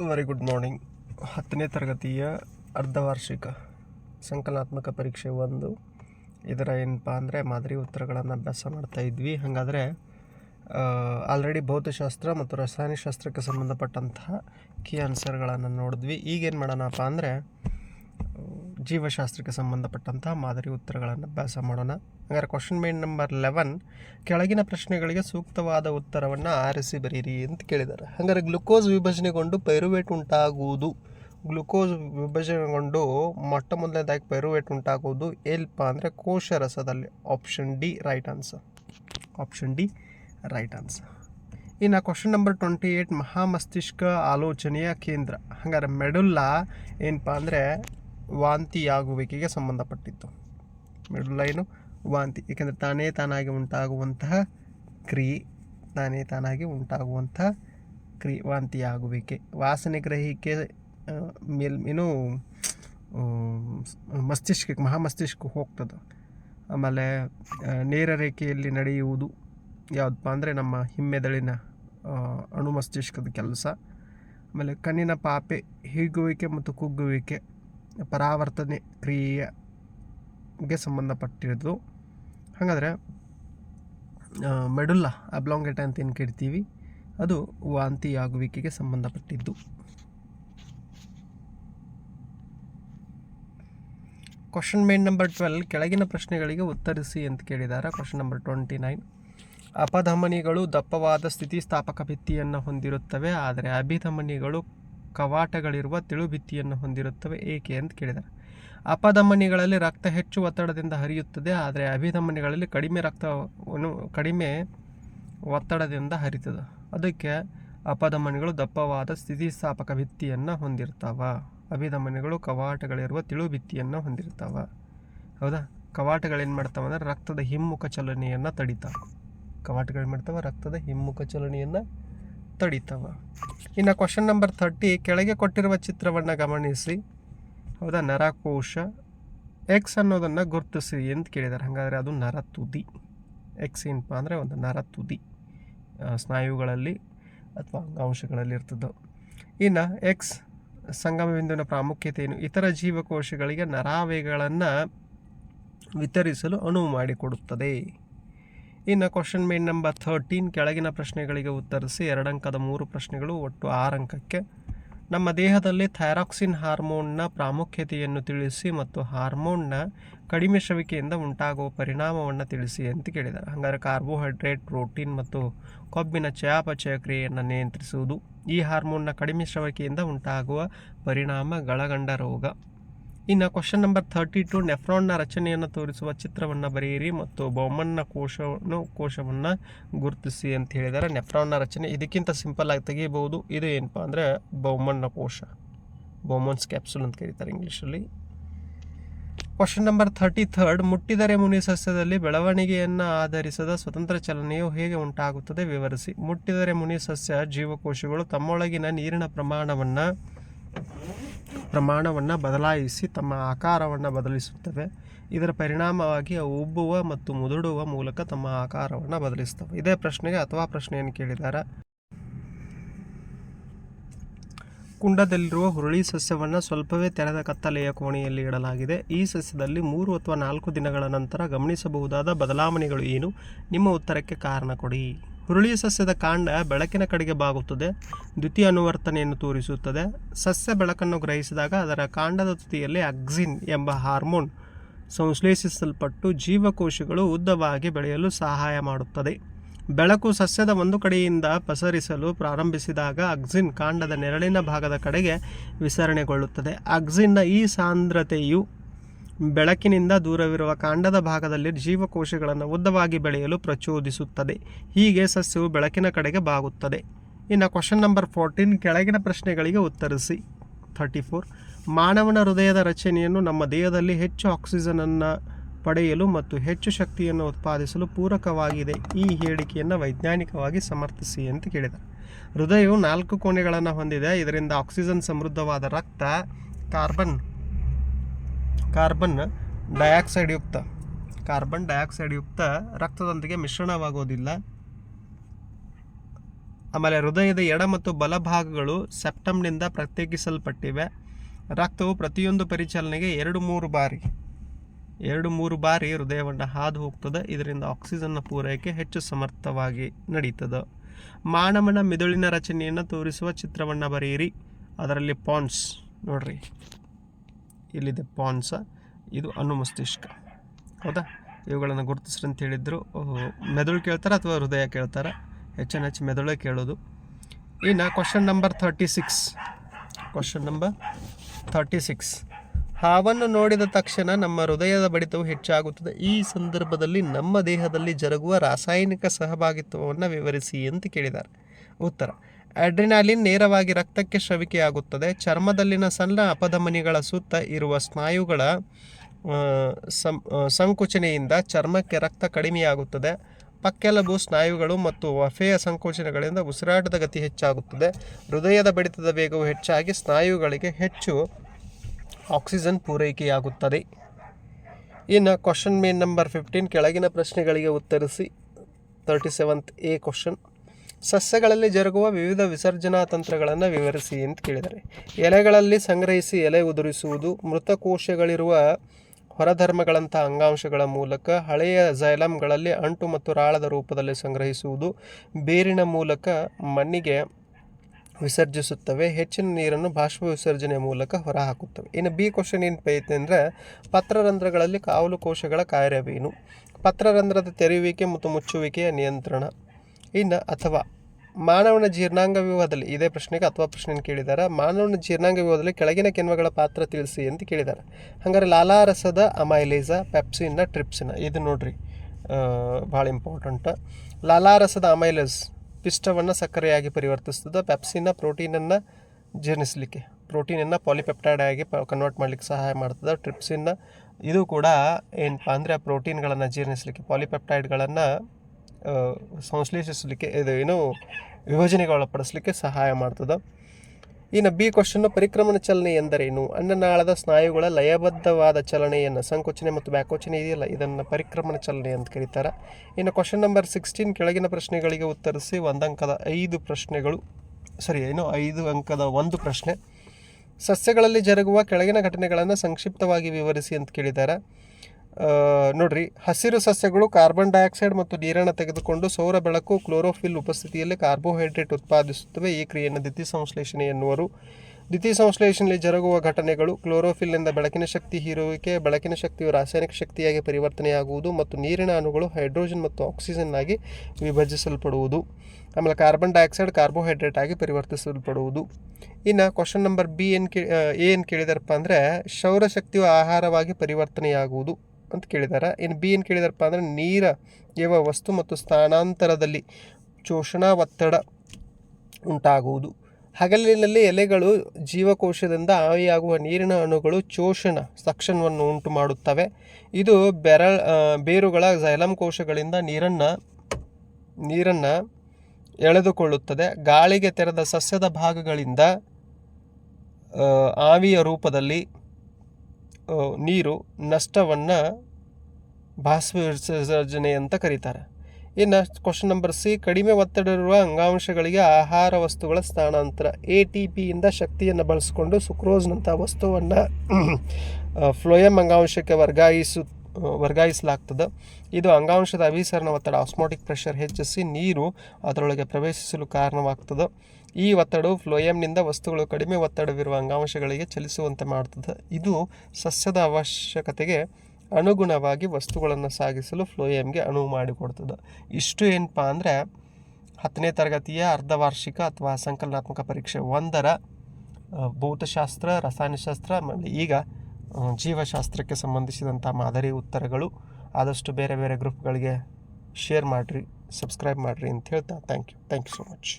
Very good morning ಹತ್ತನೇ ತರಗತಿಯ ಅರ್ಧವಾರ್ಷಿಕ ಸಂಕಲನಾತ್ಮಕ ಪರೀಕ್ಷೆ ಒಂದು. ಇದರ ಏನಪ್ಪ ಅಂದರೆ ಮಾದರಿ ಉತ್ತರಗಳನ್ನು ಅಭ್ಯಾಸ ಮಾಡ್ತಾ ಇದ್ವಿ. ಹಾಗಾದರೆ ಆಲ್ರೆಡಿ ಭೌತಶಾಸ್ತ್ರ ಮತ್ತು ರಸಾಯನಶಾಸ್ತ್ರಕ್ಕೆ ಸಂಬಂಧಪಟ್ಟಂತಹ ಕೀ ಆನ್ಸರ್ಗಳನ್ನು ನೋಡಿದ್ವಿ. ಈಗೇನು ಮಾಡೋಣಪ್ಪ ಅಂದರೆ ಜೀವಶಾಸ್ತ್ರಕ್ಕೆ ಸಂಬಂಧಪಟ್ಟಂತಹ ಮಾದರಿ ಉತ್ತರಗಳನ್ನು ಅಭ್ಯಾಸ ಮಾಡೋಣ. ಹಾಗಾದ್ರೆ ಕ್ವಶನ್ ಮೇನ್ ನಂಬರ್ ಲೆವೆನ್ ಕೆಳಗಿನ ಪ್ರಶ್ನೆಗಳಿಗೆ ಸೂಕ್ತವಾದ ಉತ್ತರವನ್ನು ಆರಿಸಿ ಬರೀರಿ ಅಂತ ಕೇಳಿದ್ದಾರೆ. ಹಂಗಾರೆ ಗ್ಲುಕೋಸ್ ವಿಭಜನೆಗೊಂಡು ಪೈರುವೇಟ್ ಉಂಟಾಗುವುದು. ಗ್ಲುಕೋಸ್ ವಿಭಜನೆಗೊಂಡು ಮೊಟ್ಟ ಮೊದಲನೇದಾಗಿ ಪೈರುವೇಟ್ ಉಂಟಾಗುವುದು ಎಲ್ಪ ಅಂದರೆ ಕೋಶ ರಸದಲ್ಲಿ option D right answer option D right answer ಇನ್ನು ಕ್ವಶನ್ ನಂಬರ್ ಟ್ವೆಂಟಿ ಏಯ್ಟ್ ಮಹಾಮಸ್ತಿಷ್ಕ ಆಲೋಚನೆಯ ಕೇಂದ್ರ. ಹಂಗಾರೆ ಮೆಡುಲ್ಲ ಏನಪ್ಪ ಅಂದರೆ ವಾಂತಿಯಾಗುವಿಕೆಗೆ ಸಂಬಂಧಪಟ್ಟಿತ್ತು. ಮಿಡ್ಲ್ ಲೈನು ವಾಂತಿ, ಏಕೆಂದರೆ ತಾನೇ ತಾನಾಗಿ ಉಂಟಾಗುವಂತಹ ಕ್ರಿಯೆ, ತಾನೇ ತಾನಾಗಿ ಉಂಟಾಗುವಂತಹ ಕ್ರಿ ವಾಂತಿಯಾಗುವಿಕೆ. ವಾಸನೆ ಗ್ರಹಿಕೆ ಮೇಲ್, ಏನು ಮಸ್ತಿಷ್ಕ ಮಸ್ತಿಷ್ಕಕ್ಕೆ, ಮಹಾಮಸ್ತಿಷ್ಕಕ್ಕೆ ಹೋಗ್ತದೆ. ಆಮೇಲೆ ನೇರ ರೇಖೆಯಲ್ಲಿ ನಡೆಯುವುದು ಯಾವುದಪ್ಪ ಅಂದರೆ ನಮ್ಮ ಹಿಮ್ಮೆದಳಿನ ಅಣುಮಸ್ತಿಷ್ಕದ ಅಣು ಮಸ್ತಿಷ್ಕದ ಕೆಲಸ. ಆಮೇಲೆ ಕಣ್ಣಿನ ಪಾಪೆ, ಹಿಗ್ಗುವಿಕೆ ಮತ್ತು ಕುಗ್ಗುವಿಕೆ. ಪರಾವರ್ತನೆ ಕ್ರಿಯೆಗೆ ಸಂಬಂಧಪಟ್ಟಿರೋದು ಹಾಗಾದರೆ ಮೆಡುಲ್ಲ, ಅಬ್ಲಾಂಗೆಟ ಅಂತ ಏನು ಕೇಳ್ತೀವಿ? ಅದು ವಾಂತಿಯಾಗುವಿಕೆಗೆ ಸಂಬಂಧಪಟ್ಟಿದ್ದು. ಕ್ವಶನ್ ಮೇನ್ ನಂಬರ್ ಟ್ವೆಲ್ ಕೆಳಗಿನ ಪ್ರಶ್ನೆಗಳಿಗೆ ಉತ್ತರಿಸಿ ಅಂತ ಕೇಳಿದ್ದಾರೆ ಕ್ವಶನ್ ನಂಬರ್ ಟ್ವೆಂಟಿ ನೈನ್ ಅಪಧಮನಿಗಳು ದಪ್ಪವಾದ ಸ್ಥಿತಿಸ್ಥಾಪಕ ಭಿತ್ತಿಯನ್ನು ಹೊಂದಿರುತ್ತವೆ, ಆದರೆ ಅಭಿಧಮನಿಗಳು ಕವಾಟಗಳಿರುವ ತಿಳುಭಿತ್ತಿಯನ್ನು ಹೊಂದಿರುತ್ತವೆ, ಏಕೆ ಅಂತ ಕೇಳಿದ್ದಾರೆ ಅಪಧಮನಿಗಳಲ್ಲಿ ರಕ್ತ ಹೆಚ್ಚು ಒತ್ತಡದಿಂದ ಹರಿಯುತ್ತದೆ, ಆದರೆ ಅಭಿಧಮನಿಗಳಲ್ಲಿ ಕಡಿಮೆ ರಕ್ತವನ್ನು, ಕಡಿಮೆ ಒತ್ತಡದಿಂದ ಹರಿತದೆ. ಅದಕ್ಕೆ ಅಪಧಮನಿಗಳು ದಪ್ಪವಾದ ಸ್ಥಿತಿಸ್ಥಾಪಕ ಭಿತ್ತಿಯನ್ನು ಹೊಂದಿರ್ತಾವ ಅಭಿಧಮನಿಗಳು ಕವಾಟಗಳಿರುವ ತಿಳು ಭಿತ್ತಿಯನ್ನು ಹೊಂದಿರ್ತಾವ ಹೌದಾ? ಕವಾಟಗಳೇನು ಮಾಡ್ತಾವ ಅಂದರೆ ರಕ್ತದ ಹಿಮ್ಮುಖ ಚಲನೆಯನ್ನು ತಡಿತಾವೆ. ಕವಾಟಗಳು ಮಾಡ್ತಾವ? ರಕ್ತದ ಹಿಮ್ಮುಖ ಚಲನೆಯನ್ನು ತಡಿತಾವ. ಇನ್ನು ಕ್ವಶನ್ ನಂಬರ್ ಥರ್ಟಿ ಕೆಳಗೆ ಕೊಟ್ಟಿರುವ ಚಿತ್ರವನ್ನು ಗಮನಿಸಿ. ಹೌದಾ? ನರಕೋಶ. ಎಕ್ಸ್ ಅನ್ನೋದನ್ನು ಗುರುತಿಸಿ ಅಂತ ಕೇಳಿದ್ದಾರೆ ಹಾಗಾದರೆ ಅದು ನರ ತುದಿ ಎಕ್ಸ್ ಏನಪ್ಪ ಅಂದರೆ ಒಂದು ನರ ತುದಿ ಸ್ನಾಯುಗಳಲ್ಲಿ ಅಥವಾ ಅಂಗಾಂಶಗಳಲ್ಲಿ ಇರ್ತದೆ ಇನ್ನು ಎಕ್ಸ್ ಸಂಗಮ ಬಿಂದುವಿನ ಪ್ರಾಮುಖ್ಯತೆ ಏನು? ಇತರ ಜೀವಕೋಶಗಳಿಗೆ ನರಾವೆಗಳನ್ನು ವಿತರಿಸಲು ಅನುವು ಮಾಡಿಕೊಡುತ್ತದೆ. ಇನ್ನು ಕ್ವಶನ್ ಮೇನ್ ನಂಬರ್ ಥರ್ಟೀನ್ ಕೆಳಗಿನ ಪ್ರಶ್ನೆಗಳಿಗೆ ಉತ್ತರಿಸಿ ಎರಡಂಕದ ಮೂರು ಪ್ರಶ್ನೆಗಳು ಒಟ್ಟು ಆರು ಅಂಕಕ್ಕೆ. ನಮ್ಮ ದೇಹದಲ್ಲಿ ಥೈರಾಕ್ಸಿನ್ ಹಾರ್ಮೋನ್ನ ಪ್ರಾಮುಖ್ಯತೆಯನ್ನು ತಿಳಿಸಿ ಮತ್ತು ಹಾರ್ಮೋನ್ನ ಕಡಿಮೆ ಶ್ರವಿಕೆಯಿಂದ ಉಂಟಾಗುವ ಪರಿಣಾಮವನ್ನು ತಿಳಿಸಿ ಅಂತ ಕೇಳಿದ್ದಾರೆ. ಹಾಗಾದರೆ ಕಾರ್ಬೋಹೈಡ್ರೇಟ್ ಪ್ರೋಟೀನ್ ಮತ್ತು ಕೊಬ್ಬಿನ ಚಯಾಪಚಯ ಕ್ರಿಯೆಯನ್ನು ನಿಯಂತ್ರಿಸುವುದು ಈ ಹಾರ್ಮೋನ್ನ ಕಡಿಮೆ ಶ್ರವಿಕೆಯಿಂದ ಉಂಟಾಗುವ ಪರಿಣಾಮ, ಗಳಗಂಡ ರೋಗ. ಇನ್ನು ಕ್ವಶನ್ ನಂಬರ್ ಥರ್ಟಿ ಟು ನೆಫ್ರಾನ್ನ ರಚನೆಯನ್ನು ತೋರಿಸುವ ಚಿತ್ರವನ್ನು ಬರೆಯಿರಿ ಮತ್ತು ಬೊಮ್ಮನ್ನ ಕೋಶವನ್ನು ಕೋಶವನ್ನು ಗುರುತಿಸಿ ಅಂತ ಹೇಳಿದ್ದಾರೆ ನೆಫ್ರಾನ್ನ ರಚನೆ ಇದಕ್ಕಿಂತ ಸಿಂಪಲ್ ಆಗಿ ತೆಗೆಯಬಹುದು. ಇದು ಏನಪ್ಪ ಅಂದರೆ ಬೊಮ್ಮನ್ನ ಕೋಶ. ಬೊಮನ್ಸ್ ಕ್ಯಾಪ್ಸುಲ್ ಅಂತ ಕರೀತಾರೆ ಇಂಗ್ಲೀಷಲ್ಲಿ ಕ್ವಶನ್ ನಂಬರ್ ಥರ್ಟಿ ಥರ್ಡ್ ಮುಟ್ಟಿದರೆ ಮುನಿ ಸಸ್ಯದಲ್ಲಿ ಬೆಳವಣಿಗೆಯನ್ನು ಆಧರಿಸದ ಸ್ವತಂತ್ರ ಚಲನೆಯು ಹೇಗೆ ಉಂಟಾಗುತ್ತದೆ ವಿವರಿಸಿ. ಮುಟ್ಟಿದರೆ ಮುನಿ ಸಸ್ಯ ಜೀವಕೋಶಗಳು ತಮ್ಮೊಳಗಿನ ನೀರಿನ ಪ್ರಮಾಣವನ್ನು ಪ್ರಮಾಣವನ್ನು ಬದಲಾಯಿಸಿ ತಮ್ಮ ಆಕಾರವನ್ನು ಬದಲಿಸುತ್ತವೆ. ಇದರ ಪರಿಣಾಮವಾಗಿ ಅವು ಉಬ್ಬುವ ಮತ್ತು ಮುದುಡುವ ಮೂಲಕ ತಮ್ಮ ಆಕಾರವನ್ನು ಬದಲಿಸ್ತವೆ ಇದೇ ಪ್ರಶ್ನೆಗೆ ಅಥವಾ ಪ್ರಶ್ನೆಯನ್ನು ಕೇಳಿದ್ದಾರೆ ಕುಂಡದಲ್ಲಿರುವ ಹುರುಳಿ ಸಸ್ಯವನ್ನು ಸ್ವಲ್ಪವೇ ತೆರೆದ ಕತ್ತಲೆಯ ಕೋಣೆಯಲ್ಲಿ ಇಡಲಾಗಿದೆ. ಈ ಸಸ್ಯದಲ್ಲಿ ಮೂರು ಅಥವಾ ನಾಲ್ಕು ದಿನಗಳ ನಂತರ ಗಮನಿಸಬಹುದಾದ ಬದಲಾವಣೆಗಳು ಏನು? ನಿಮ್ಮ ಉತ್ತರಕ್ಕೆ ಕಾರಣ ಕೊಡಿ. ಹುರುಳಿ ಸಸ್ಯದ ಕಾಂಡ ಬೆಳಕಿನ ಕಡೆಗೆ ಬಾಗುತ್ತದೆ, ದ್ವಿತೀಯ ಅನುವರ್ತನೆಯನ್ನು ತೋರಿಸುತ್ತದೆ. ಸಸ್ಯ ಬೆಳಕನ್ನು ಗ್ರಹಿಸಿದಾಗ ಅದರ ಕಾಂಡದ ತುದಿಯಲ್ಲಿ ಅಕ್ಸಿನ್ ಎಂಬ ಹಾರ್ಮೋನ್ ಸಂಶ್ಲೇಷಿಸಲ್ಪಟ್ಟು ಜೀವಕೋಶಗಳು ಉದ್ದವಾಗಿ ಬೆಳೆಯಲು ಸಹಾಯ ಮಾಡುತ್ತದೆ. ಬೆಳಕು ಸಸ್ಯದ ಒಂದು ಕಡೆಯಿಂದ ಪಸರಿಸಲು ಪ್ರಾರಂಭಿಸಿದಾಗ ಅಕ್ಸಿನ್ ಕಾಂಡದ ನೆರಳಿನ ಭಾಗದ ಕಡೆಗೆ ವಿಸರಣೆಗೊಳ್ಳುತ್ತದೆ. ಅಕ್ಸಿನ್ನ ಈ ಸಾಂದ್ರತೆಯು ಬೆಳಕಿನಿಂದ ದೂರವಿರುವ ಕಾಂಡದ ಭಾಗದಲ್ಲಿ ಜೀವಕೋಶಗಳನ್ನು ಉದ್ದವಾಗಿ ಬೆಳೆಯಲು ಪ್ರಚೋದಿಸುತ್ತದೆ. ಹೀಗೆ ಸಸ್ಯವು ಬೆಳಕಿನ ಕಡೆಗೆ ಬಾಗುತ್ತದೆ. ಇನ್ನು ಕ್ವಶನ್ ನಂಬರ್ ಫೋರ್ಟೀನ್ ಕೆಳಗಿನ ಪ್ರಶ್ನೆಗಳಿಗೆ ಉತ್ತರಿಸಿ. ಥರ್ಟಿ ಫೋರ್ ಮಾನವನ ಹೃದಯದ ರಚನೆಯನ್ನು ನಮ್ಮ ದೇಹದಲ್ಲಿ ಹೆಚ್ಚು ಆಕ್ಸಿಜನನ್ನು ಪಡೆಯಲು ಮತ್ತು ಹೆಚ್ಚು ಶಕ್ತಿಯನ್ನು ಉತ್ಪಾದಿಸಲು ಪೂರಕವಾಗಿದೆ. ಈ ಹೇಳಿಕೆಯನ್ನು ವೈಜ್ಞಾನಿಕವಾಗಿ ಸಮರ್ಥಿಸಿ ಅಂತ ಕೇಳಿದ. ಹೃದಯವು ನಾಲ್ಕು ಕೋಣೆಗಳನ್ನು ಹೊಂದಿದೆ. ಇದರಿಂದ ಆಕ್ಸಿಜನ್ ಸಮೃದ್ಧವಾದ ರಕ್ತ, ಕಾರ್ಬನ್ ಕಾರ್ಬನ್ ಡೈಆಕ್ಸೈಡ್ ಯುಕ್ತ ಕಾರ್ಬನ್ ಡೈಆಕ್ಸೈಡ್ ಯುಕ್ತ ರಕ್ತದೊಂದಿಗೆ ಮಿಶ್ರಣವಾಗೋದಿಲ್ಲ. ಆಮೇಲೆ ಹೃದಯದ ಎಡ ಮತ್ತು ಬಲಭಾಗಗಳು ಸೆಪ್ಟಮ್ನಿಂದ ಪ್ರತ್ಯೇಕಿಸಲ್ಪಟ್ಟಿವೆ. ರಕ್ತವು ಪ್ರತಿಯೊಂದು ಪರಿಚಲನೆಗೆ ಎರಡು ಮೂರು ಬಾರಿ, ಎರಡು ಮೂರು ಬಾರಿ ಹೃದಯವನ್ನು ಹಾದು ಹೋಗ್ತದೆ. ಇದರಿಂದ ಆಕ್ಸಿಜನ್ನ ಪೂರೈಕೆ ಹೆಚ್ಚು ಸಮರ್ಥವಾಗಿ ನಡೀತದೆ. ಮಾನವನ ಮಿದುಳಿನ ರಚನೆಯನ್ನು ತೋರಿಸುವ ಚಿತ್ರವನ್ನು ಬರೆಯಿರಿ. ಅದರಲ್ಲಿ ಪಾನ್ಸ್ ನೋಡ್ರಿ. ಇಲ್ಲಿದೆ ಪಾನ್ಸ. ಇದು ಅನುಮಸ್ತಿಷ್ಕ ಹೌದಾ? ಇವುಗಳನ್ನು ಗುರುತಿಸ್ರಿ ಅಂತ ಹೇಳಿದ್ರು. ಮೆದುಳು ಕೇಳ್ತಾರೆ ಅಥವಾ ಹೃದಯ ಕೇಳ್ತಾರೆ? ಹೆಚ್ಚಿನ ಹೆಚ್ಚು ಮೆದುಳೇ ಕೇಳೋದು. ಇನ್ನು question number thirty six question number thirty six ಹಾವನ್ನು ನೋಡಿದ ತಕ್ಷಣ ನಮ್ಮ ಹೃದಯದ ಬಡಿತವು ಹೆಚ್ಚಾಗುತ್ತದೆ. ಈ ಸಂದರ್ಭದಲ್ಲಿ ನಮ್ಮ ದೇಹದಲ್ಲಿ ಜರುಗುವ ರಾಸಾಯನಿಕ ಸಹಭಾಗಿತ್ವವನ್ನು ವಿವರಿಸಿ ಅಂತ ಕೇಳಿದ್ದಾರೆ. ಉತ್ತರ. ಅಡ್ರಿನಾಲಿನ್ ನೇರವಾಗಿ ರಕ್ತಕ್ಕೆ ಶ್ರವಿಕೆಯಾಗುತ್ತದೆ. ಚರ್ಮದಲ್ಲಿನ ಸಣ್ಣ ಅಪಧಮನಿಗಳ ಸುತ್ತ ಇರುವ ಸ್ನಾಯುಗಳ ಸಂಕುಚನೆಯಿಂದ ಚರ್ಮಕ್ಕೆ ರಕ್ತ ಕಡಿಮೆಯಾಗುತ್ತದೆ. ಪಕ್ಕೆಲುಬು ಸ್ನಾಯುಗಳು ಮತ್ತು ವಫೆಯ ಸಂಕೋಚನಗಳಿಂದ ಉಸಿರಾಟದ ಗತಿ ಹೆಚ್ಚಾಗುತ್ತದೆ. ಹೃದಯದ ಬಡಿತದ ವೇಗವು ಹೆಚ್ಚಾಗಿ ಸ್ನಾಯುಗಳಿಗೆ ಹೆಚ್ಚು ಆಕ್ಸಿಜನ್ ಪೂರೈಕೆಯಾಗುತ್ತದೆ. ಇನ್ನು ಕ್ವಶನ್ ಮೇನ್ ನಂಬರ್ ಫಿಫ್ಟೀನ್ ಕೆಳಗಿನ ಪ್ರಶ್ನೆಗಳಿಗೆ ಉತ್ತರಿಸಿ. Thirty seventh A question. ಸಸ್ಯಗಳಲ್ಲಿ ಜರುಗುವ ವಿವಿಧ ವಿಸರ್ಜನಾ ತಂತ್ರಗಳನ್ನು ವಿವರಿಸಿ ಅಂತ ಕೇಳಿದರೆ ಎಲೆಗಳಲ್ಲಿ ಸಂಗ್ರಹಿಸಿ ಎಲೆ ಉದುರಿಸುವುದು, ಮೃತಕೋಶಗಳಿರುವ ಹೊರಧರ್ಮಗಳಂಥ ಅಂಗಾಂಶಗಳ ಮೂಲಕ ಹಳೆಯ ಝೈಲಮ್ಗಳಲ್ಲಿ ಅಂಟು ಮತ್ತು ರಾಳದ ರೂಪದಲ್ಲಿ ಸಂಗ್ರಹಿಸುವುದು, ಬೇರಿನ ಮೂಲಕ ಮಣ್ಣಿಗೆ ವಿಸರ್ಜಿಸುತ್ತವೆ, ಹೆಚ್ಚಿನ ನೀರನ್ನು ಬಾಷ್ಪ ವಿಸರ್ಜನೆ ಮೂಲಕ ಹೊರಹಾಕುತ್ತವೆ. ಇನ್ನು ಬಿ ಕ್ವಶನ್ ಏನು ಪೈತೆ ಅಂದರೆ, ಪತ್ರರಂಧ್ರಗಳಲ್ಲಿ ಕಾವಲು ಕೋಶಗಳ ಕಾರ್ಯವೇನು? ಪತ್ರರಂಧ್ರದ ತೆರೆಯುವಿಕೆ ಮತ್ತು ಮುಚ್ಚುವಿಕೆಯ ನಿಯಂತ್ರಣ. ಇನ್ನು ಅಥವಾ ಮಾನವನ ಜೀರ್ಣಾಂಗ ವ್ಯೂಹದಲ್ಲಿ ಇದೇ ಪ್ರಶ್ನೆಗೆ ಅಥವಾ ಪ್ರಶ್ನೆಯನ್ನು ಕೇಳಿದ್ದಾರೆ ಮಾನವನ ಜೀರ್ಣಾಂಗ ವ್ಯೂಹದಲ್ಲಿ ಕೆಳಗಿನ ಕಿಣ್ವಗಳ ಪಾತ್ರ ತಿಳಿಸಿ ಅಂತ ಕೇಳಿದ್ದಾರೆ ಹಂಗಾರೆ ಲಾಲಾರಸದ ಅಮೈಲೇಸ, ಪೆಪ್ಸಿನ ಟ್ರಿಪ್ಸಿನ ಇದು ನೋಡ್ರಿ ಭಾಳ ಇಂಪಾರ್ಟೆಂಟ್ ಲಾಲಾರಸದ ಅಮೈಲೇಸ್ ಪಿಷ್ಟವನ್ನು ಸಕ್ಕರೆಯಾಗಿ ಪರಿವರ್ತಿಸ್ತದೆ, ಪೆಪ್ಸಿನ ಪ್ರೋಟೀನನ್ನು ಜೀರ್ಣಿಸಲಿಕ್ಕೆ ಪ್ರೋಟೀನನ್ನು ಪಾಲಿಪೆಪ್ಟೈಡ್ ಆಗಿ ಕನ್ವರ್ಟ್ ಮಾಡಲಿಕ್ಕೆ ಸಹಾಯ ಮಾಡ್ತದೆ. ಟ್ರಿಪ್ಸಿನ ಇದು ಕೂಡ ಏನಪ್ಪ ಅಂದರೆ ಪ್ರೋಟೀನ್ಗಳನ್ನು ಜೀರ್ಣಿಸಲಿಕ್ಕೆ, ಪಾಲಿಪೆಪ್ಟೈಡ್ಗಳನ್ನು ಸಂಶ್ಲೇಷಿಸಲಿಕ್ಕೆ, ಇದು ಏನು ವಿಭಜನೆಗೆ ಒಳಪಡಿಸಲಿಕ್ಕೆ ಸಹಾಯ ಮಾಡ್ತದೆ. ಇನ್ನು ಬಿ ಕ್ವಶನ್ನು ಪರಿಕ್ರಮಣ ಚಲನೆ ಎಂದರೇನು? ಅನ್ನನಾಳದ ಸ್ನಾಯುಗಳ ಲಯಬದ್ಧವಾದ ಚಲನೆಯನ್ನು, ಸಂಕೋಚನೆ ಮತ್ತು ವ್ಯಾಕೋಚನೆ ಇದೆಯಲ್ಲ, ಇದನ್ನು ಪರಿಕ್ರಮಣ ಚಲನೆ ಅಂತ ಕರೀತಾರೆ. ಇನ್ನು ಕ್ವಶನ್ ನಂಬರ್ ಸಿಕ್ಸ್ಟೀನ್ ಕೆಳಗಿನ ಪ್ರಶ್ನೆಗಳಿಗೆ ಉತ್ತರಿಸಿ ಒಂದಂಕದ ಐದು ಪ್ರಶ್ನೆಗಳು ಸರಿ ಏನು ಐದು ಅಂಕದ ಒಂದು ಪ್ರಶ್ನೆ. ಸಸ್ಯಗಳಲ್ಲಿ ಜರುಗುವ ಕೆಳಗಿನ ಘಟನೆಗಳನ್ನು ಸಂಕ್ಷಿಪ್ತವಾಗಿ ವಿವರಿಸಿ ಅಂತ ಕೇಳಿದ್ದಾರೆ ನೋಡ್ರಿ, ಹಸಿರು ಸಸ್ಯಗಳು ಕಾರ್ಬನ್ ಡೈಆಕ್ಸೈಡ್ ಮತ್ತು ನೀರನ್ನು ತೆಗೆದುಕೊಂಡು ಸೌರ ಬೆಳಕು ಕ್ಲೋರೋಫಿಲ್ ಉಪಸ್ಥಿತಿಯಲ್ಲಿ ಕಾರ್ಬೋಹೈಡ್ರೇಟ್ ಉತ್ಪಾದಿಸುತ್ತವೆ. ಈ ಕ್ರಿಯೆಯನ್ನು ದ್ವಿತೀಯ ಸಂಶ್ಲೇಷಣೆ ಎನ್ನುವರು. ದ್ವಿತೀಯ ಸಂಶ್ಲೇಷಣೆಯಲ್ಲಿ ಜರುಗುವ ಘಟನೆಗಳು ಕ್ಲೋರೋಫಿಲ್ನಿಂದ ಬೆಳಕಿನ ಶಕ್ತಿ ಹೀರುವಿಕೆ, ಬೆಳಕಿನ ಶಕ್ತಿಯು ರಾಸಾಯನಿಕ ಶಕ್ತಿಯಾಗಿ ಪರಿವರ್ತನೆಯಾಗುವುದು ಮತ್ತು ನೀರಿನ ಅಣುಗಳು ಹೈಡ್ರೋಜನ್ ಮತ್ತು ಆಕ್ಸಿಜನ್ ಆಗಿ ವಿಭಜಿಸಲ್ಪಡುವುದು. ಆಮೇಲೆ ಕಾರ್ಬನ್ ಡೈಆಕ್ಸೈಡ್ ಕಾರ್ಬೋಹೈಡ್ರೇಟ್ ಆಗಿ ಪರಿವರ್ತಿಸಲ್ಪಡುವುದು. ಇನ್ನು ಕ್ವಶನ್ ನಂಬರ್ ಬಿ ಏನು ಕೇ ಏನು ಕೇಳಿದಾರಪ್ಪ ಅಂದರೆ ಸೌರಶಕ್ತಿಯು ಆಹಾರವಾಗಿ ಪರಿವರ್ತನೆಯಾಗುವುದು. ಅಂತ ಕೇಳಿದ್ದಾರೆ ಇನ್ನು ಬಿ ಏನು ಕೇಳಿದಾರಪ್ಪ ಅಂದರೆ ನೀರ ಯಾವ ವಸ್ತು ಮತ್ತು ಸ್ಥಾನಾಂತರದಲ್ಲಿ ಚೋಷಣಾ ಒತ್ತಡ ಉಂಟಾಗುವುದು. ಹಗಲಿನಲ್ಲಿ ಎಲೆಗಳು ಜೀವಕೋಶದಿಂದ ಆವಿಯಾಗುವ ನೀರಿನ ಅಣುಗಳು ಚೋಷಣ, ಸಕ್ಷನ್ವನ್ನು ಉಂಟು ಮಾಡುತ್ತವೆ ಇದು ಬೆರ ಬೇರುಗಳ ಜೈಲಂ ಕೋಶಗಳಿಂದ ನೀರನ್ನು ನೀರನ್ನು ಎಳೆದುಕೊಳ್ಳುತ್ತದೆ. ಗಾಳಿಗೆ ತೆರೆದ ಸಸ್ಯದ ಭಾಗಗಳಿಂದ ಆವಿಯ ರೂಪದಲ್ಲಿ ನೀರು ನಷ್ಟವನ್ನು ಭಾಸ್ವಿಸರ್ಜನೆ ವಿಸರ್ಜನೆ ಅಂತ ಕರೀತಾರೆ. ಇನ್ನು ಕ್ವಶನ್ ನಂಬರ್ ಸಿ ಕಡಿಮೆ ಒತ್ತಡ ಇರುವ ಅಂಗಾಂಶಗಳಿಗೆ ಆಹಾರ ವಸ್ತುಗಳ ಸ್ಥಾನಾಂತರ. ಎ ಟಿ ಪಿಯಿಂದ ಶಕ್ತಿಯನ್ನು ಬಳಸಿಕೊಂಡು ಸುಕ್ರೋಸ್ನಂಥ ವಸ್ತುವನ್ನು ಫ್ಲೋಯಮ್ ಅಂಗಾಂಶಕ್ಕೆ ವರ್ಗಾಯಿಸು ವರ್ಗಾಯಿಸಲಾಗ್ತದೆ. ಇದು ಅಂಗಾಂಶದ ಅಭಿಸರಣ ಒತ್ತಡ ಆಸ್ಮೋಟಿಕ್ ಪ್ರೆಷರ್ ಹೆಚ್ಚಿಸಿ ನೀರು ಅದರೊಳಗೆ ಪ್ರವೇಶಿಸಲು ಕಾರಣವಾಗ್ತದೆ. ಈ ಒತ್ತಡವು ಫ್ಲೋಯಮ್ನಿಂದ ವಸ್ತುಗಳು ಕಡಿಮೆ ಒತ್ತಡವಿರುವ ಅಂಗಾಂಶಗಳಿಗೆ ಚಲಿಸುವಂತೆ ಮಾಡುತ್ತದೆ. ಇದು ಸಸ್ಯದ ಅವಶ್ಯಕತೆಗೆ ಅನುಗುಣವಾಗಿ ವಸ್ತುಗಳನ್ನು ಸಾಗಿಸಲು ಫ್ಲೋಯಮ್ಗೆ ಅನುವು ಮಾಡಿಕೊಡ್ತದೆ ಇಷ್ಟು ಏನಪ್ಪ ಅಂದರೆ, ಹತ್ತನೇ ತರಗತಿಯ ಅರ್ಧವಾರ್ಷಿಕ ಅಥವಾ ಸಂಕಲನಾತ್ಮಕ ಪರೀಕ್ಷೆ ಒಂದರ ಭೌತಶಾಸ್ತ್ರ, ರಸಾಯನಶಾಸ್ತ್ರ, ಆಮೇಲೆ ಈಗ ಜೀವಶಾಸ್ತ್ರಕ್ಕೆ ಸಂಬಂಧಿಸಿದಂಥ ಮಾದರಿ ಉತ್ತರಗಳು ಆದಷ್ಟು ಬೇರೆ ಬೇರೆ ಗ್ರೂಪ್ಗಳಿಗೆ ಶೇರ್ ಮಾಡಿರಿ, ಸಬ್ಸ್ಕ್ರೈಬ್ ಮಾಡಿರಿ ಅಂತ ಹೇಳ್ತಾ, thank you. Thank you so much.